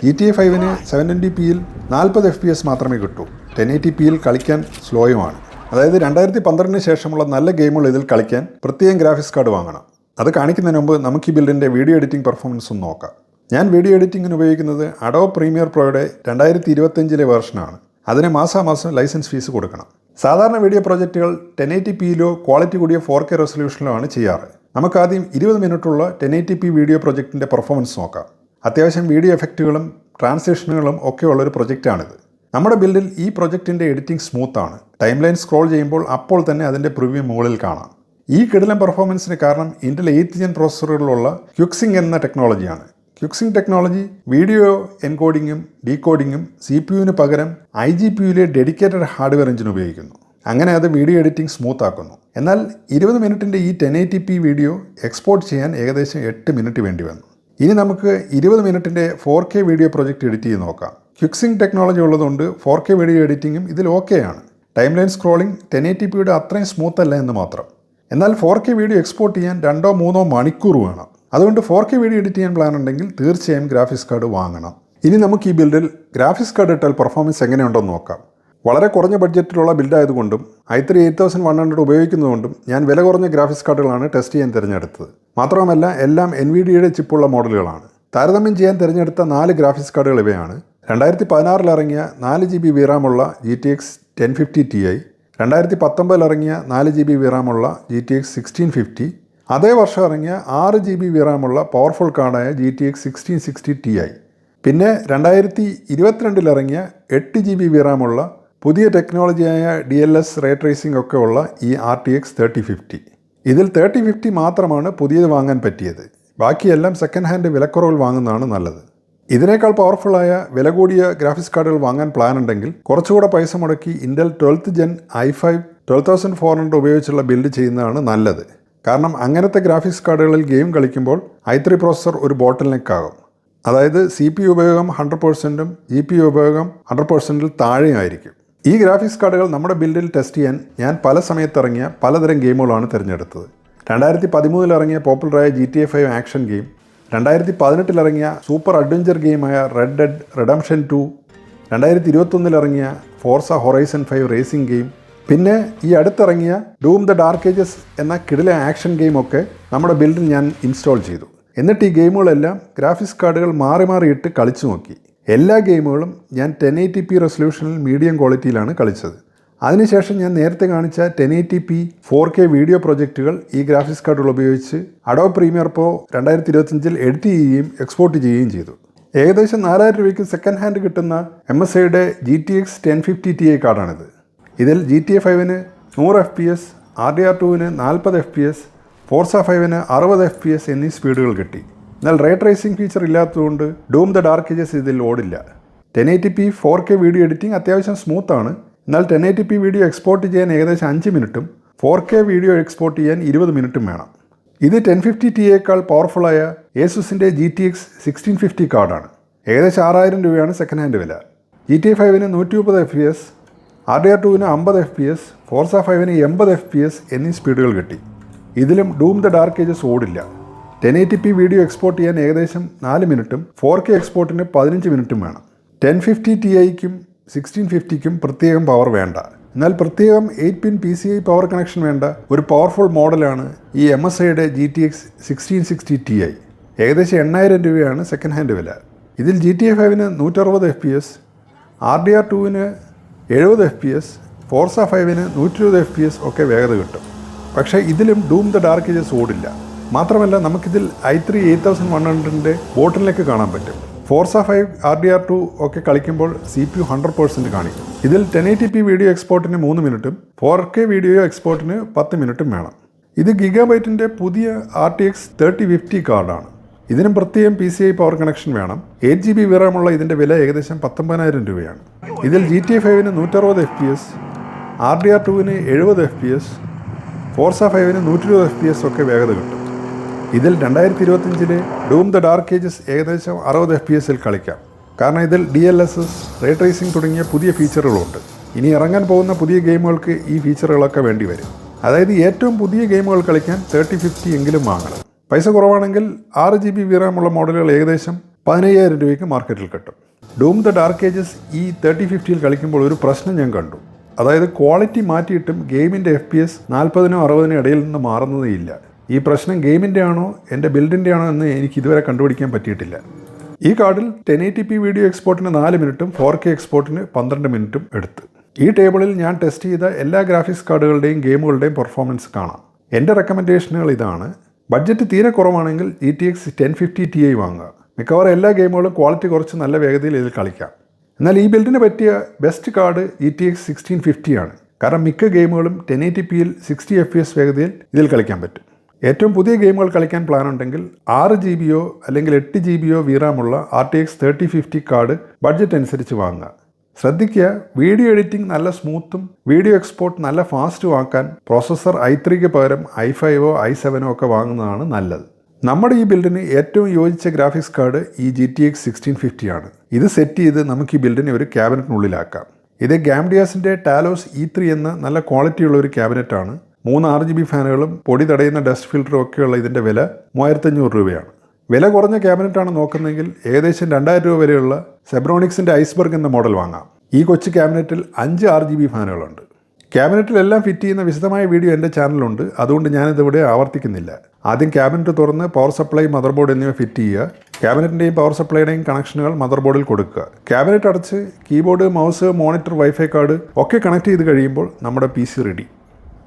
ജി ടി എ ഫൈവിന് സെവൻ ട്വന്റി പിയിൽ നാൽപ്പത് എഫ് പി എസ് മാത്രമേ കിട്ടൂ. ടെൻ എയ്റ്റി പിയിൽ കളിക്കാൻ സ്ലോയുമാണ്. അതായത് രണ്ടായിരത്തി പന്ത്രണ്ടിന് ശേഷമുള്ള നല്ല ഗെയിമുകൾ ഇതിൽ കളിക്കാൻ പ്രത്യേകം ഗ്രാഫിക്സ് കാർഡ് വാങ്ങണം. അത് കാണിക്കുന്നതിന് മുമ്പ് നമുക്ക് ഈ ബിൽഡിന്റെ വീഡിയോ എഡിറ്റിംഗ് പെർഫോമൻസ് ഒന്ന് നോക്കാം. ഞാൻ വീഡിയോ എഡിറ്റിംഗിന് ഉപയോഗിക്കുന്നത് അഡോ പ്രീമിയർ പ്രോയുടെ രണ്ടായിരത്തി ഇരുപത്തഞ്ചിലെ വേർഷനാണ് അതിന് മാസാമാസം ലൈസൻസ് ഫീസ് കൊടുക്കണം. സാധാരണ വീഡിയോ പ്രോജക്റ്റുകൾ ടെൻ എയ്റ്റി പിയിലോ ക്വാളിറ്റി കൂടിയ ഫോർ കെ റെസൊല്യൂഷനിലോ ആണ് ചെയ്യാറ്. നമുക്കാദ്യം ഇരുപത് മിനിറ്റുള്ള ടെൻ എയ്റ്റി പി വീഡിയോ പ്രൊജക്ടിന്റെ പെർഫോമൻസ് നോക്കാം. അത്യാവശ്യം വീഡിയോ എഫക്റ്റുകളും ട്രാൻസ്ലേഷനുകളും ഒക്കെ ഉള്ളൊരു പ്രൊജക്റ്റാണിത്. നമ്മുടെ ബിൽഡിൽ ഈ പ്രൊജക്റ്റിന്റെ എഡിറ്റിംഗ് സ്മൂത്താണ്. ടൈം ലൈൻ സ്ക്രോൾ ചെയ്യുമ്പോൾ അപ്പോൾ തന്നെ അതിന്റെ പ്രിവ്യൂ മുകളിൽ കാണാം. ഈ കിടിലം പെർഫോമൻസിന് കാരണം ഇന്റൽ എയ്ത്ത് ജൻ പ്രോസസ്സറുകളിലുള്ള ക്യുക്സിംഗ് എന്ന ടെക്നോളജിയാണ്. ക്യുക്സിംഗ് ടെക്നോളജി വീഡിയോ എൻകോഡിങ്ങും ഡീകോഡിങ്ങും സി പി യുവിന് പകരം ഐ ജി പി യുയിലെ ഡെഡിക്കേറ്റഡ് ഹാർഡ്വെയർ എഞ്ചിൻ ഉപയോഗിക്കുന്നു. അങ്ങനെ അത് വീഡിയോ എഡിറ്റിംഗ് സ്മൂത്ത് ആക്കുന്നു എന്നാൽ ഇരുപത് മിനിറ്റിന്റെ ഈ ten eighty P video export ചെയ്യാൻ ഏകദേശം എട്ട് മിനിറ്റ് വേണ്ടി വന്നു. ഇനി നമുക്ക് ഇരുപത് മിനിറ്റിന്റെ four K video project edit ചെയ്ത് നോക്കാം. ക്വിക്സിംഗ് ടെക്നോളജി ഉള്ളതുകൊണ്ട് ഫോർ കെ വീഡിയോ എഡിറ്റിങ്ങും ഇതിൽ ഓക്കെയാണ് timeline scrolling ten eighty പിയുടെ അത്രയും സ്മൂത്ത് അല്ല എന്ന് മാത്രം. എന്നാൽ ഫോർ കെ വീഡിയോ എക്സ്പോർട്ട് ചെയ്യാൻ രണ്ടോ മൂന്നോ മണിക്കൂർ വേണം. അതുകൊണ്ട് ഫോർ കെ വീഡിയോ എഡിറ്റ് ചെയ്യാൻ പ്ലാൻ ഉണ്ടെങ്കിൽ തീർച്ചയായും ഗ്രാഫിക്സ് കാർഡ് വാങ്ങണം. ഇനി നമുക്ക് ഈ ബിൽഡിൽ ഗ്രാഫിക്സ് കാർഡ് ഇട്ടാൽ പെർഫോമൻസ് എങ്ങനെയുണ്ടെന്ന് നോക്കാം. വളരെ കുറഞ്ഞ ബഡ്ജറ്റിലുള്ള ബിൽഡായതുകൊണ്ടും I three eight thousand one hundred ഉപയോഗിക്കുന്നതുകൊണ്ടും ഞാൻ വില കുറഞ്ഞ ഗ്രാഫിക്സ് കാർഡുകളാണ് ടെസ്റ്റ് ചെയ്യാൻ തിരഞ്ഞെടുത്തത്. മാത്രമല്ല എല്ലാം എൻ വി ഡിയുടെ ചിപ്പുള്ള മോഡലുകളാണ്. താരതമ്യം ചെയ്യാൻ തിരഞ്ഞെടുത്ത നാല് ഗ്രാഫിക്സ് കാർഡുകൾ ഇവയാണ്. രണ്ടായിരത്തി പതിനാറിൽ ഇറങ്ങിയ നാല് G B വിറാമുള്ള G T X ten fifty T I രണ്ടായിരത്തി പത്തൊമ്പതിൽ ഇറങ്ങിയ നാല് G B വിറാമുള്ള G T X sixteen fifty അതേ വർഷം ഇറങ്ങിയ ആറ് ജി ബി വിറാമുള്ള powerful കാർഡായ G T X sixteen sixty T I പിന്നെ രണ്ടായിരത്തി ഇരുപത്തിരണ്ടിൽ ഇറങ്ങിയ എട്ട് ജി ബി വിറാമുള്ള പുതിയ ടെക്നോളജിയായ D L S ray tracing ഒക്കെ ഉള്ള ഈ R T X thirty fifty ഇതിൽ തേർട്ടി ഫിഫ്റ്റി മാത്രമാണ് പുതിയത് വാങ്ങാൻ പറ്റിയത്. ബാക്കിയെല്ലാം സെക്കൻഡ് ഹാൻഡ് വിലക്കുറവിൽ വാങ്ങുന്നതാണ് നല്ലത്. ഇതിനേക്കാൾ പവർഫുള്ളായ വില കൂടിയ ഗ്രാഫിക്സ് കാർഡുകൾ വാങ്ങാൻ പ്ലാൻ ഉണ്ടെങ്കിൽ കുറച്ചുകൂടെ പൈസ മുടക്കി Intel twelfth gen I five twelve thousand four hundred ഉപയോഗിച്ചുള്ള ബിൽഡ് ചെയ്യുന്നതാണ് നല്ലത്. കാരണം അങ്ങനത്തെ ഗ്രാഫിക്സ് കാർഡുകളിൽ ഗെയിം കളിക്കുമ്പോൾ ഐ ത്രീ പ്രോസസർ ഒരു ബോട്ടിൽ നെക്കാകും അതായത് സി പി ഉപയോഗം ഹൺഡ്രഡ് പെർസെന്റും ജി പി ഉപയോഗം ഹൺഡ്രഡ് പെർസെന്റിൽ താഴെയായിരിക്കും. ഈ ഗ്രാഫിക്സ് കാർഡുകൾ നമ്മുടെ ബിൽഡിൽ ടെസ്റ്റ് ചെയ്യാൻ ഞാൻ പല സമയത്ത് ഇറങ്ങിയ പലതരം ഗെയിമുകളാണ് തിരഞ്ഞെടുത്തത്. രണ്ടായിരത്തി പതിമൂന്നിൽ ഇറങ്ങിയ പോപ്പുലറായ G T A five action game രണ്ടായിരത്തി പതിനെട്ടിൽ ഇറങ്ങിയ സൂപ്പർ അഡ്വഞ്ചർ ഗെയിമായ റെഡ് ഡെഡ് റെഡംഷൻ ടു രണ്ടായിരത്തി ഇരുപത്തൊന്നിൽ ഇറങ്ങിയ Forza Horizon five racing game പിന്നെ ഈ അടുത്തിറങ്ങിയ ഡൂം ദ ഡാർക്ക് ഏജസ് എന്ന കിടില ആക്ഷൻ ഗെയിം ഒക്കെ നമ്മുടെ ബിൽഡിൽ ഞാൻ ഇൻസ്റ്റാൾ ചെയ്തു. എന്നിട്ട് ഈ ഗെയിമുകളെല്ലാം ഗ്രാഫിക്സ് കാർഡുകൾ മാറി മാറിയിട്ട് കളിച്ചു നോക്കി. എല്ലാ ഗെയിമുകളും ഞാൻ ടെൻ എയ്റ്റി പി റെസൊല്യൂഷനിൽ മീഡിയം ക്വാളിറ്റിയിലാണ് കളിച്ചത്. അതിനുശേഷം ഞാൻ നേരത്തെ കാണിച്ച ten eighty P four K video പ്രൊജക്റ്റുകൾ ഈ ഗ്രാഫിക്സ് കാർഡുകൾ ഉപയോഗിച്ച് അഡോ പ്രീമിയർ പ്രോ രണ്ടായിരത്തി ഇരുപത്തഞ്ചിൽ എഡിറ്റ് ചെയ്യുകയും എക്സ്പോർട്ട് ചെയ്യുകയും ചെയ്തു. ഏകദേശം നാലായിരം രൂപയ്ക്ക് സെക്കൻഡ് ഹാൻഡ് കിട്ടുന്ന എം എസ് ഐയുടെ G T X ten fifty T I കാർഡാണിത്. ഇതിൽ ജി ടി എ ഫൈവിന് നൂറ് F P S R D R ടുവിന് നാൽപ്പത് എഫ് പി എസ് ഫോർസ ഫൈവിന് അറുപത് എഫ് പി എസ് എന്നീ സ്പീഡുകൾ കിട്ടി. എന്നാൽ റേ ട്രേസിംഗ് ഫീച്ചർ ഇല്ലാത്തതുകൊണ്ട് ഡൂം ദ ഡാർക്ക് ഏജസ് ഇതിൽ ഓടില്ല. Ten eighty P four K video editing അത്യാവശ്യം സ്മൂത്താണ്. എന്നാൽ ten eighty P video export ചെയ്യാൻ ഏകദേശം അഞ്ച് മിനിറ്റും ഫോർ കെ വീഡിയോ എക്സ്പോർട്ട് ചെയ്യാൻ ഇരുപത് മിനിറ്റും വേണം. ഇത് ടെൻ ഫിഫ്റ്റി ടി യേക്കാൾ പവർഫുള്ളായ ഏസുസിന്റെ G T X sixteen fifty കാർഡാണ് ഏകദേശം ആറായിരം രൂപയാണ് സെക്കൻഡ് ഹാൻഡ് വില. ജി ടി ഫൈവിന് നൂറ്റി മുപ്പത് F P S R D R ടുവിന് അമ്പത് എഫ് പി എസ് ഫോർസ ഫൈവിന് എൺപത് എഫ് പി എസ് എന്നീ സ്പീഡുകൾ കിട്ടി. ഇതിലും Doom the dark Ages ഓടില്ല. Ten eighty P video export ചെയ്യാൻ ഏകദേശം നാല് മിനിറ്റും ഫോർ കെ എക്സ്പോർട്ടിന് പതിനഞ്ച് മിനിറ്റും വേണം. ടെൻ ഫിഫ്റ്റി ടി ഐക്കും സിക്സ്റ്റീൻ ഫിഫ്റ്റിക്കും പ്രത്യേകം പവർ വേണ്ട. എന്നാൽ പ്രത്യേകം eight pin P C I power connection വേണ്ട ഒരു പവർഫുൾ മോഡലാണ് ഈ എം എസ് ഐയുടെ G T X sixteen sixty T I ഏകദേശം എണ്ണായിരം രൂപയാണ് സെക്കൻഡ് ഹാൻഡ് വില. ഇതിൽ ജി ടി എ ഫൈവിന് നൂറ്ററുപത് F P S R D R ടുവിന് എഴുപത് എഫ് പി എസ് ഫോർസ ഫൈവിന് നൂറ്റി ഇരുപത് എഫ് പി എസ് ഒക്കെ വേഗത കിട്ടും. പക്ഷേ ഇതിലും ഡൂം ദ ഡാർക്ക് ഏജസ് ഓടില്ല. മാത്രമല്ല നമുക്കിതിൽ I three eight thousand one ഹൺഡ്രഡിന്റെ ബോട്ടിലേക്ക് കാണാൻ പറ്റും. Forza five R D R two ഒക്കെ കളിക്കുമ്പോൾ C P U hundred percent കാണിക്കും. ഇതിൽ ടെൻ എയ്റ്റി പി വീഡിയോ എക്സ്പോർട്ടിന് മൂന്ന് മിനിറ്റും ഫോർ കെ വീഡിയോ എക്സ്പോർട്ടിന് പത്ത് മിനിറ്റും വേണം. ഇത് ഗിഗാബൈറ്റിന്റെ പുതിയ R T X thirty fifty കാർഡാണ്. ഇതിനും പ്രത്യേകം P C I power connection വേണം. എയ്റ്റ് ജി ബി വിറാമുള്ള ഇതിന്റെ വില ഏകദേശം പത്തൊമ്പതിനായിരം രൂപയാണ്. ഇതിൽ ജി ടി ഫൈവിന് നൂറ്ററുപത് F P S R D R ടുവിന് എഴുപത് എഫ് പി എസ് ഫോർസ ഫൈവിന് നൂറ്റി ഇരുപത് എഫ് പി എസ് ഒക്കെ വേഗത കിട്ടും. ഇതിൽ രണ്ടായിരത്തി ഇരുപത്തഞ്ചിലെ ഡൂം ദ ഡാർക്ക് ഏജസ് ഏകദേശം അറുപത് എഫ് പി എസിൽ കളിക്കാം. കാരണം ഇതിൽ D L S S ray tracing തുടങ്ങിയ പുതിയ ഫീച്ചറുകളുണ്ട് ഇനി ഇറങ്ങാൻ പോകുന്ന പുതിയ ഗെയിമുകൾക്ക് ഈ ഫീച്ചറുകളൊക്കെ വേണ്ടി വരും. അതായത് ഏറ്റവും പുതിയ ഗെയിമുകൾ കളിക്കാൻ തേർട്ടി ഫിഫ്റ്റി എങ്കിലും വാങ്ങണം. പൈസ കുറവാണെങ്കിൽ ആറ് ജി ബി വിറാമുള്ള മോഡലുകൾ ഏകദേശം പതിനയ്യായിരം രൂപയ്ക്ക് മാർക്കറ്റിൽ കിട്ടും. ഡൂം ദ ഡാർക്ക് ഏജസ് ഈ തേർട്ടി ഫിഫ്റ്റിയിൽ കളിക്കുമ്പോൾ ഒരു പ്രശ്നം ഞാൻ കണ്ടു. അതായത് ക്വാളിറ്റി മാറ്റിയിട്ടും ഗെയിമിന്റെ എഫ് പി എസ് നാൽപ്പതിനോ അറുപതിനോ ഇടയിൽ നിന്ന് മാറുന്നതേ ഇല്ല. ഈ പ്രശ്നം ഗെയിമിന്റെ ആണോ എന്റെ ബിൽഡിന്റെ ആണോ എന്ന് എനിക്ക് ഇതുവരെ കണ്ടുപിടിക്കാൻ പറ്റിയിട്ടില്ല. ഈ കാർഡിൽ ടെൻ എയ്റ്റി പി വീഡിയോ എക്സ്പോർട്ടിന് നാല് മിനിറ്റും ഫോർ കെ എക്സ്പോർട്ടിന് പന്ത്രണ്ട് മിനിറ്റും എടുത്ത്. ഈ ടേബിളിൽ ഞാൻ ടെസ്റ്റ് ചെയ്ത എല്ലാ ഗ്രാഫിക്സ് കാർഡുകളുടെയും ഗെയിമുകളുടെയും പെർഫോമൻസ് കാണാം. എന്റെ റെക്കമെൻഡേഷനുകൾ ഇതാണ്. ബഡ്ജറ്റ് തീരെ കുറവാണെങ്കിൽ G T X ten fifty T I വാങ്ങുക. മിക്കവാറും എല്ലാ ഗെയിമുകളും ക്വാളിറ്റി കുറച്ച് നല്ല വേഗതയിൽ ഇതിൽ കളിക്കാം. എന്നാൽ ഈ ബിൽഡിന് പറ്റിയ best card E T X sixteen fifty ആണ്. കാരണം മിക്ക ഗെയിമുകളും ടെൻ എയ്റ്റി പിയിൽ സിക്സ്റ്റി എഫ് പി എസ് വേഗതയിൽ ഇതിൽ കളിക്കാൻ പറ്റും. ഏറ്റവും പുതിയ ഗെയിമുകൾ കളിക്കാൻ പ്ലാൻ ഉണ്ടെങ്കിൽ ആറ് ജി ബിയോ അല്ലെങ്കിൽ എട്ട് ജി ബിയോ വീറാമുള്ള R T X thirty fifty card budget അനുസരിച്ച് വാങ്ങുക. ശ്രദ്ധിക്കുക വീഡിയോ എഡിറ്റിംഗ് നല്ല സ്മൂത്തും വീഡിയോ എക്സ്പോർട്ട് നല്ല ഫാസ്റ്റും ആക്കാൻ പ്രോസസ്സർ ഐ ത്രീക്ക് പകരം ഐ ഫൈവോ ഐ സെവനോ ഒക്കെ വാങ്ങുന്നതാണ് നല്ലത്. നമ്മുടെ ഈ ബിൽഡിന് ഏറ്റവും യോജിച്ച ഗ്രാഫിക്സ് കാർഡ് ഈ G T X sixteen fifty ആണ്. ഇത് സെറ്റ് ചെയ്ത് നമുക്ക് ഈ ബിൽഡിനെ ഒരു ക്യാബിനറ്റിനുള്ളിലാക്കാം ഇത് ഗാംഡിയാസിന്റെ ടാലോസ് ഇ ത്രീ എന്ന നല്ല ക്വാളിറ്റിയുള്ള ഒരു ക്യാബിനറ്റാണ് മൂന്ന് ആറ് ജി ബി ഫാനുകളും പൊടി തടയുന്ന ഡസ്റ്റ് ഫിൽറ്ററും ഒക്കെയുള്ള ഇതിന്റെ വില മൂവായിരത്തഞ്ഞൂറ് രൂപയാണ്. വില കുറഞ്ഞ ക്യാബിനറ്റാണ് നോക്കുന്നതെങ്കിൽ ഏകദേശം രണ്ടായിരം രൂപ വരെയുള്ള സെബ്രോണിക്സിന്റെ ഐസ്ബർഗ് എന്ന മോഡൽ വാങ്ങാം. ഈ കൊച്ചു ക്യാബിനറ്റിൽ അഞ്ച് ആറ് ജി ബി ഫാനുകളുണ്ട്. ക്യാബിനറ്റിലെല്ലാം ഫിറ്റ് ചെയ്യുന്ന വിശദമായ വീഡിയോ എന്റെ ചാനലുണ്ട് അതുകൊണ്ട് ഞാനിതിവിടെ ആവർത്തിക്കുന്നില്ല. ആദ്യം ക്യാബിനറ്റ് തുറന്ന് പവർ സപ്ലൈ മദർ ബോർഡ് എന്നിവ ഫിറ്റ് ചെയ്യുക. ക്യാബിനറ്റിന്റെയും പവർ സപ്ലൈയുടെയും കണക്ഷനുകൾ മദർ ബോർഡിൽ കൊടുക്കുക. ക്യാബിനറ്റ് അടച്ച് keyboard mouse monitor wifi card ഒക്കെ കണക്ട് ചെയ്ത് കഴിയുമ്പോൾ നമ്മുടെ പി സി റെഡി.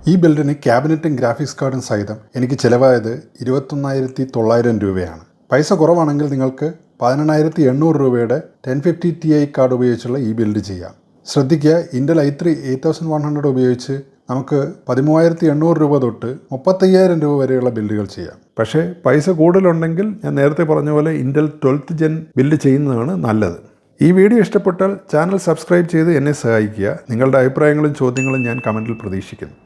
ഈ ബിൽഡിന് ക്യാബിനറ്റും ഗ്രാഫിക്സ് കാർഡും സഹിതം എനിക്ക് ചിലവായത് ഇരുപത്തൊന്നായിരത്തി തൊള്ളായിരം രൂപയാണ്. പൈസ കുറവാണെങ്കിൽ നിങ്ങൾക്ക് പതിനെണ്ണായിരത്തി എണ്ണൂറ് രൂപയുടെ ten fifty T I card ഉപയോഗിച്ചുള്ള ഈ ബിൽഡ് ചെയ്യാം. ശ്രദ്ധിക്കുക Intel I three eight thousand one hundred ഉപയോഗിച്ച് നമുക്ക് പതിമൂവായിരത്തി എണ്ണൂറ് രൂപ തൊട്ട് മുപ്പത്തയ്യായിരം രൂപ വരെയുള്ള ബില്ലുകൾ ചെയ്യാം. പക്ഷേ പൈസ കൂടുതലുണ്ടെങ്കിൽ ഞാൻ നേരത്തെ പറഞ്ഞ പോലെ ഇന്റൽ ട്വൽത്ത് ജെൻ ബില്ല് ചെയ്യുന്നതാണ് നല്ലത്. ഈ വീഡിയോ ഇഷ്ടപ്പെട്ടാൽ ചാനൽ സബ്സ്ക്രൈബ് ചെയ്ത് എന്നെ സഹായിക്കുക. നിങ്ങളുടെ അഭിപ്രായങ്ങളും ചോദ്യങ്ങളും ഞാൻ കമന്റിൽ പ്രതീക്ഷിക്കുന്നു.